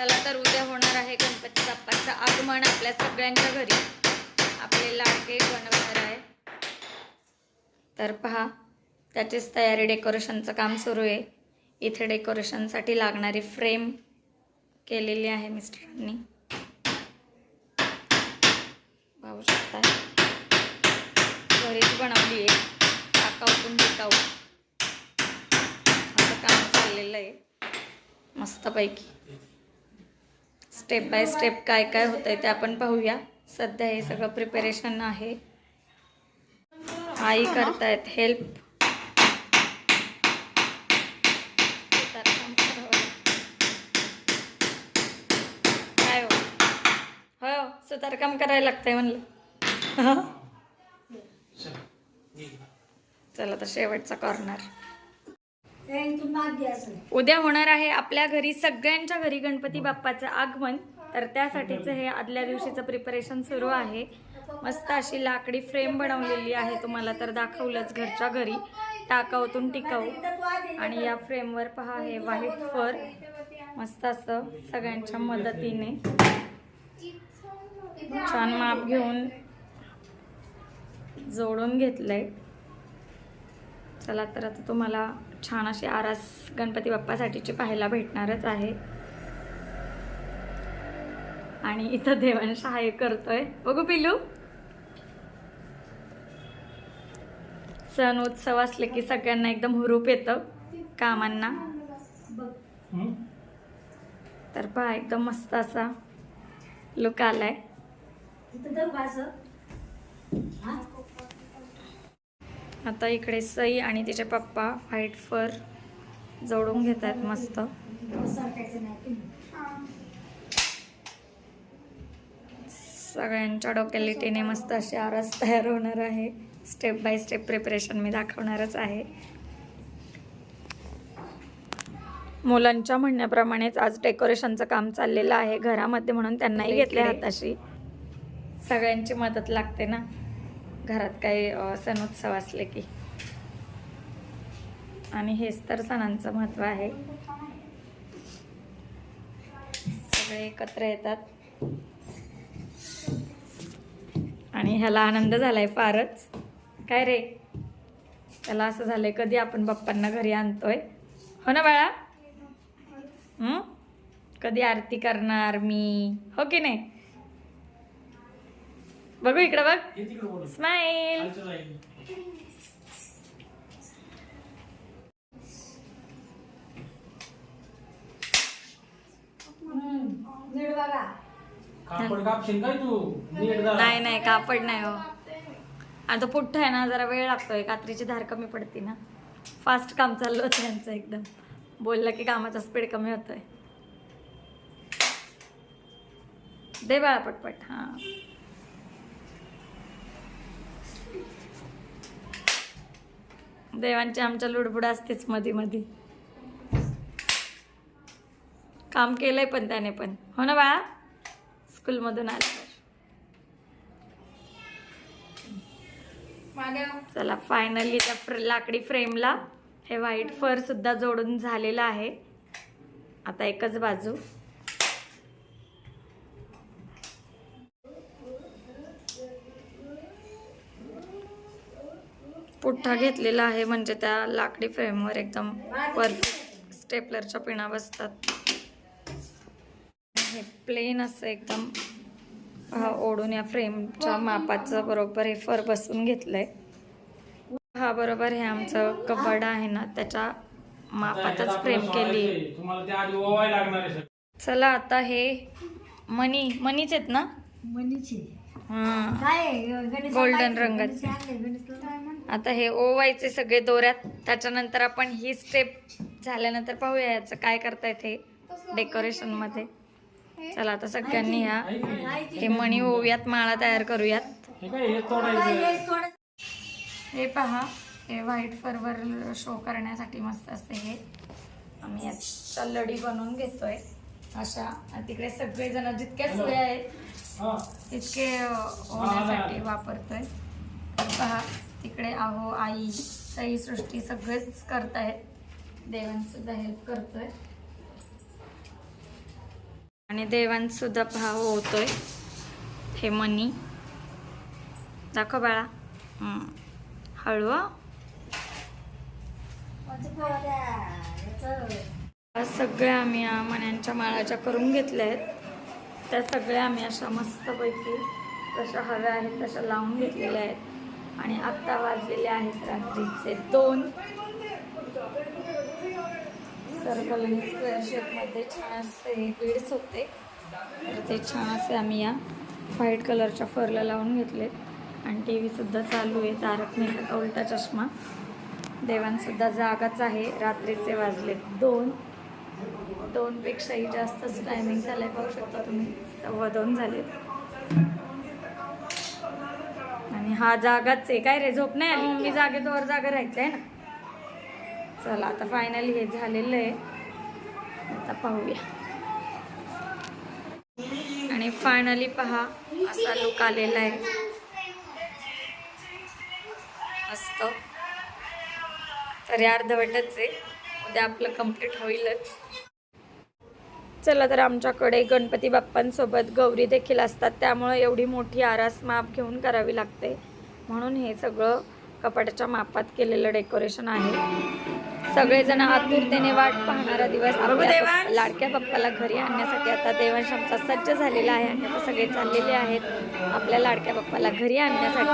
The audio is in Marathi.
चला तर उद्या होणार आहे गणपती बाप्पाचं आगमन आपल्या सगळ्यांच्या घरी. आपले लाडके बनवणार आहे. तर पहा त्याचीच तयारी डेकोरेशनचं काम सुरू आहे. इथे डेकोरेशनसाठी लागणारी फ्रेम केलेली आहे मिस्टरांनी. पाहू शकता. घरीच बनवली आहे. टाकाऊतून टिकाऊ. असं काम चाललेलं आहे. मस्तपैकी. स्टेप बाय स्टेप काय काय होत आहे ते आपण पाहूया. सध्या हे सगळं प्रिपरेशन आहे. आई करतायत हेल्प काय हो? हो सुतारकाम करायला लागतंय म्हणलं. चला. तर शेवटचा कॉर्नर उद्या होणार आहे आपल्या घरी सगळ्यांच्या घरी गणपती बाप्पाचं आगमन. तर त्यासाठीच हे आदल्या दिवशीचं प्रिपरेशन सुरू आहे. मस्त अशी लाकडी फ्रेम बनवलेली आहे तुम्हाला तर दाखवलंच घरच्या घरी. टाकावतून टिकाऊ. आणि या फ्रेमवर पहा हे व्हाईट फर मस्त असं सगळ्यांच्या मदतीने. छान माप घेऊन जोडून घेतलंय. चला तर आता तुम्हाला छान अशी आरास गणपती बाप्पासाठीची पाहायला भेटणारच आहे. आणि इथं देवांश हे करतोय. बघू पिलू. सण उत्सव असले की सगळ्यांना एकदम हुरूप येतं कामांना. तर पहा एकदम मस्त असा लुक आलाय. आता इकडे सई आणि तिचे पप्पा व्हाईट फर जोडून घेत आहेत मस्त. सगळ्यांच्या डोक्यालिटीने मस्त अशी आरस तयार होणार आहे. स्टेप बाय स्टेप प्रिपरेशन मी दाखवणारच आहे. मुलांच्या म्हणण्याप्रमाणेच आज डेकोरेशनचं काम चाललेलं आहे. घरामध्ये म्हणून त्यांनाही घेतले हाताशी. सगळ्यांची मदत लागते ना? घरात काही सण उत्सव असले की. आणि हेच तर सणांचं महत्त्व आहे. सगळे एकत्र येतात. आणि ह्याला आनंद झालाय फारच. काय रे? त्याला असं झालंय कधी आपण बाप्पांना घरी आणतोय? हो ना बाळा? कधी आरती करणार मी? हो की नाही? बघू इकडं बघ. स्माईल कापड कापशील काय तू? नीट जरा. नाही नाही कापड नाही हो. आता पुठ्ठ आहे ना जरा वेळ लागतोय. कात्रीची धार कमी पडते ना. फास्ट काम चाललं होतं यांचं एकदम. बोललं की कामाचा स्पीड कमी होतोय. दे बाळा पटपट. हा. देवांची आमच्या लुडबुड असतेच मध्ये मध्ये काम केलंय पण त्याने पण. हो ना बाळा? स्कूलमधून आल्यावर. चला फायनली त्या फ्र लाकडी फ्रेमला हे व्हाईट फर सुद्धा जोडून झालेलं आहे. आता एकच बाजू. पुठ्ठा घेतलेला आहे म्हणजे त्या लाकडी फ्रेमवर एकदम परफेक्ट स्टेपलरच्या पिना बसतात हे प्लेन असं एकदम हा ओढून या फ्रेमच्या मापाचं बरोबर हे फर बसून घेतलंय हा बरोबर हे आमचं कबड आहे ना त्याच्या मापातच फ्रेम केली सोडायचंय. तुम्हाला त्या आधी ओवाय लागणार आहे सगळं. चला आता हे मनी मनीच आहेत ना हा गोल्डन रंगाचे. आता हे ओवायचे सगळे दोऱ्यात. त्याच्यानंतर आपण ही स्टेप झाल्यानंतर पाहूया याचं काय करतायत हे डेकोरेशनमध्ये. चला आता सगळ्यांनी ह्या? हे मणी ओव्यात माळा तयार करूयात. हे हे हे पहा हे व्हाईट फरवर शो करण्यासाठी मस्त असते हे. आम्ही याच्या लडी बनवून घेतोय. अशा. आणि तिकडे सगळेजण जितक्या सोयी आहेत हा. तितके होण्यासाठी वापरतोय. पहा तिकडे आहो आई सई सृष्टी सगळेच करतायत. देवांसुद्धा हेल्प करतोय. आणि देवांत सुद्धा भाव होतोय. हे मनी. दाखव बाळा. हळू सगळ्या आम्ही या मण्यांच्या माळाच्या करून घेतल्या आहेत. त्या सगळ्या आम्ही अशा मस्तपैकी जशा हव्या आहेत तशा लावून घेतलेल्या आहेत. आणि आत्ता वाजलेले आहेत रात्रीचे दोन. सर्कल आणि स्क्वेअर शेपमध्ये छान असे बीड्स होते. तर ते छान असे आम्ही या व्हाईट कलरच्या फरला लावून घेतलेत आणि टी व्हीसुद्धा चालू आहे तारक मेहता उलटा चष्मा. देवांसुद्धा जागाच आहे रात्रीचे वाजलेत दोन. दोनपेक्षाही जास्तच टायमिंग झाला आहे पाहू शकता तुम्ही. सव्वा दोन झाले आणि हा जागाच आहे. काय रे झोप नाही आली? मी जागेतवर जागा राहायचं आहे ना? चला आता फायनली हे झालेलं आहे. आता पाहूया. आणि फायनली पहा असा लुक आलेला आहे. मस्त. तरी अर्धवटच आहे. उद्या आपलं कंप्लीट होईलच. चला तर आमच्याकडे गणपती बाप्पांसोबत गौरी देखील असतात. त्यामुळं एवढी मोठी आरास माप घेऊन करावी लागते. म्हणून हे सगळं कपाटाच्या मापात केलेलं डेकोरेशन आहे. सगळेजण आतुरतेने वाट पाहणारा दिवस लाडक्या बाप्पाला घरी आणण्यासाठी आता देवांश आमचा सज्ज झालेला आहे. आणि आता सगळे चाललेले आहेत आपल्या लाडक्या बाप्पाला घरी आणण्यासाठी.